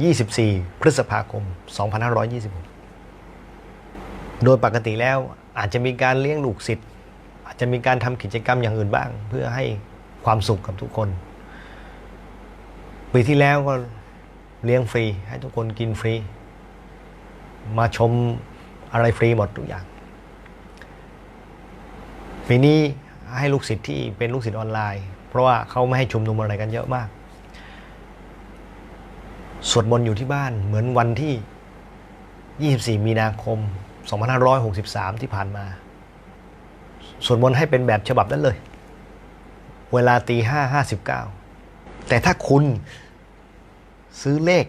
24 พฤษภาคม 2526 โดยปกติแล้วอาจจะมีการเลี้ยงลูกศิษย์อาจจะมีการทำกิจกรรมอย่างอื่นบ้าง เพื่อให้ความสุขกับทุกคน ปีที่แล้วก็เลี้ยงฟรี ให้ทุกคนกินฟรี มาชมอะไรฟรีหมดทุกอย่าง ปีนี้ให้ลูกศิษย์ที่เป็นลูกศิษย์ออนไลน์ เพราะว่าเขาไม่ให้ชุมนุมอะไรกันเยอะมาก สวดมนต์อยู่ที่บ้านเหมือนวันที่ 24 มีนาคม 2563 ที่ผ่านมา สวดมนต์ให้เป็นแบบฉบับนั้นเลย เวลาตีห้าห้าสิบเก้าแต่ถ้าคุณซื้อเลข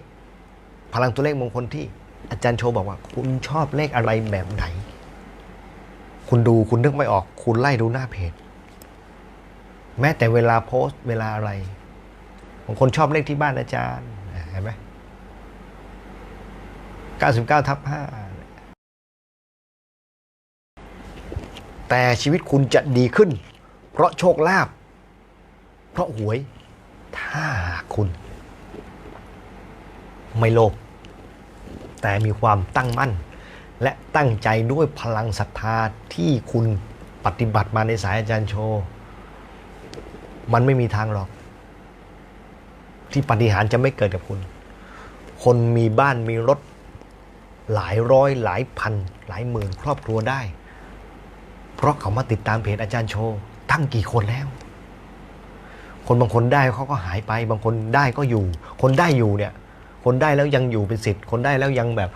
พลังตัวเลขมงคลที่อาจารย์โชว์บอกว่า คุณชอบเลขอะไรแบบไหน คุณดูคุณนึกไม่ออก คุณไล่ดูหน้าเพจ แม้แต่เวลาโพสต์เวลาอะไรบางคนชอบเลขที่บ้านอาจารย์ เห็นไหม99ทับ5แต่ชีวิตคุณจะดีขึ้น เพราะโชคลาภเพราะหวย ถ้าคุณ ไม่โลภแต่มีความตั้งมั่น และตั้งใจด้วยพลังศรัทธาที่คุณปฏิบัติมาในสายอาจารย์โชว์มันไม่มีทางหรอก ที่ปฏิหารจะไม่เกิดกับคุณ คนมีบ้านมีรถหลายร้อยหลายพัน หลายหมื่นครอบครัวได้ เพราะเขามาติดตามเพจอาจารย์โชว์ตั้งกี่คนแล้ว คนบางคนได้เขาก็หายไป บางคนได้ก็อยู่ คนได้อยู่เนี่ย คนได้แล้วยังอยู่เป็นสิทธิ์คนได้แล้วยังแบบ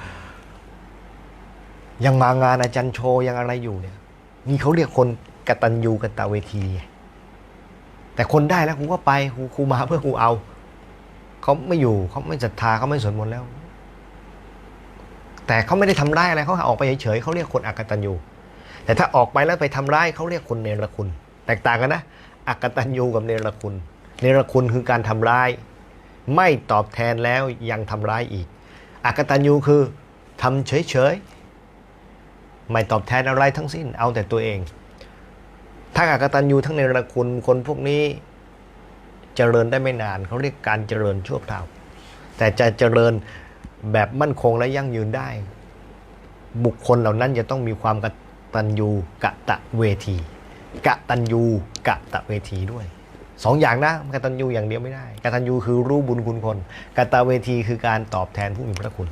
ยังมางานอาจารย์โชว์ยังอะไรอยู่เนี่ยนี่เขาเรียกคนกตัญญูกตเวที แต่คนได้แล้วกูก็ไปกูมาเพื่อกูเอา เขาไม่อยู่เขาไม่ศรัทธาเขาไม่สวดมนต์แล้ว แต่เขาไม่ได้ทำร้ายอะไรเขาออกไปเฉยๆเขาเรียกคนอักตัญญูแต่ถ้าออกไปแล้วไปทำร้ายเขาเรียกคนเนรคุณ แตกต่างกันนะอักตัญญูกับเนรคุณ เนรคุณคือการทำร้าย ไม่ตอบแทนแล้วยังทำร้ายอีกอักตัญญูคือทำเฉยๆไม่ตอบแทนอะไรทั้งสิ้น เอาแต่ตัวเอง ถ้าอักตัญญูทั้งเนรคุณคนพวกนี้ เจริญได้ไม่นานเขาเรียกการเจริญชั่วคราว แต่จะเจริญแบบมั่นคงและยั่งยืนได้ บุคคลเหล่านั้นจะต้องมีความกตัญญูกะตะเวที กะตัญญูกะตะเวทีด้วยสองอย่างนะกะตัญญูอย่างเดียวไม่ได้กะตัญญูคือรู้บุญคุณคนกะตะเวทีคือการตอบแทนผู้มีพระคุณ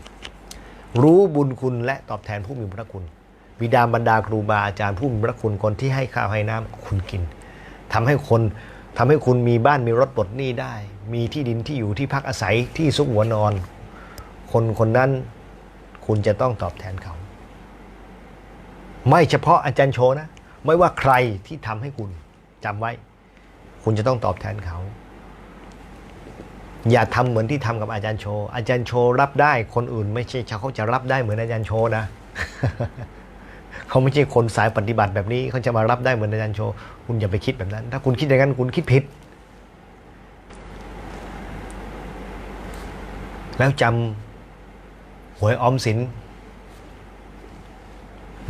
รู้บุญคุณและตอบแทนผู้มีพระคุณบิดามารดาครูบาอาจารย์ผู้มีพระคุณคนที่ให้ข้าวให้น้ำคุณกินทำให้คน ทำให้คุณมีบ้านมีรถปลดหนี้ได้ มีที่ดินที่อยู่ที่พักอาศัยที่ซุกหัวนอน คนคนนั้นคุณจะต้องตอบแทนเขา ไม่เฉพาะอาจารย์โชนะ ไม่ว่าใครที่ทำให้คุณจำไว้ คุณจะต้องตอบแทนเขา อย่าทำเหมือนที่ทำกับอาจารย์โช อาจารย์โชรับได้คนอื่น ไม่ใช่เขาจะรับได้เหมือนอาจารย์โชนะ เขาไม่ใช่คนสายปฏิบัติแบบนี้เขาจะมารับได้เหมือนอาจารย์โชคุณอย่าไปคิดแบบนั้น ถ้าคุณคิดอย่างนั้นคุณคิดผิด แล้วจำหวยออมสิน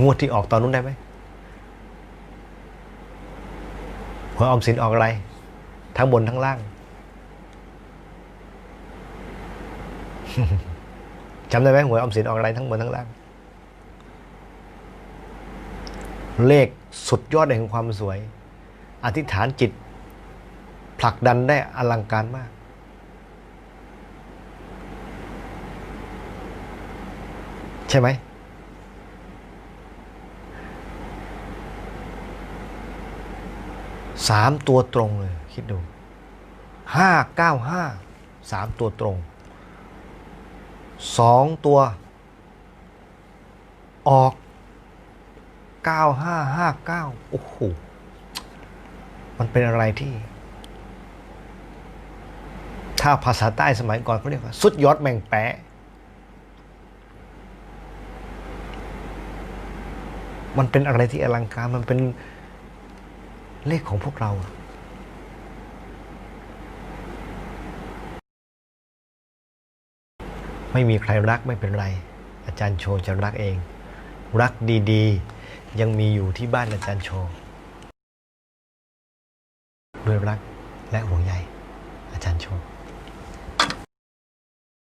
งวดที่ออกตอนนู้นได้ไหมหวยออมสินออกอะไร ทั้งบนทั้งล่างจำได้ไหมหวยออมสินออกอะไรทั้งบนทั้งล่าง เลขสุดยอดแห่งความสวย อธิษฐานจิต ผลักดันได้อลังการมาก ใช่ไหม สามตัวตรงเลย คิดดูห้าเก้าห้าสามตัวตรงสองตัว ออก เก้าห้าห้าเก้าโอ้โห มันเป็นอะไรที่ ถ้าภาษาใต้สมัยก่อนเขาเรียกว่า สุดยอดแมงแปะมันเป็นอะไรที่อลังการ มันเป็นเลขของพวกเราไม่มีใครรักไม่เป็นไร อาจารย์โชว์จะรักเอง รักดี ๆ ยังมีอยู่ที่บ้านอาจารย์โชว์ด้วยรักและห่วงใยอาจารย์โชว์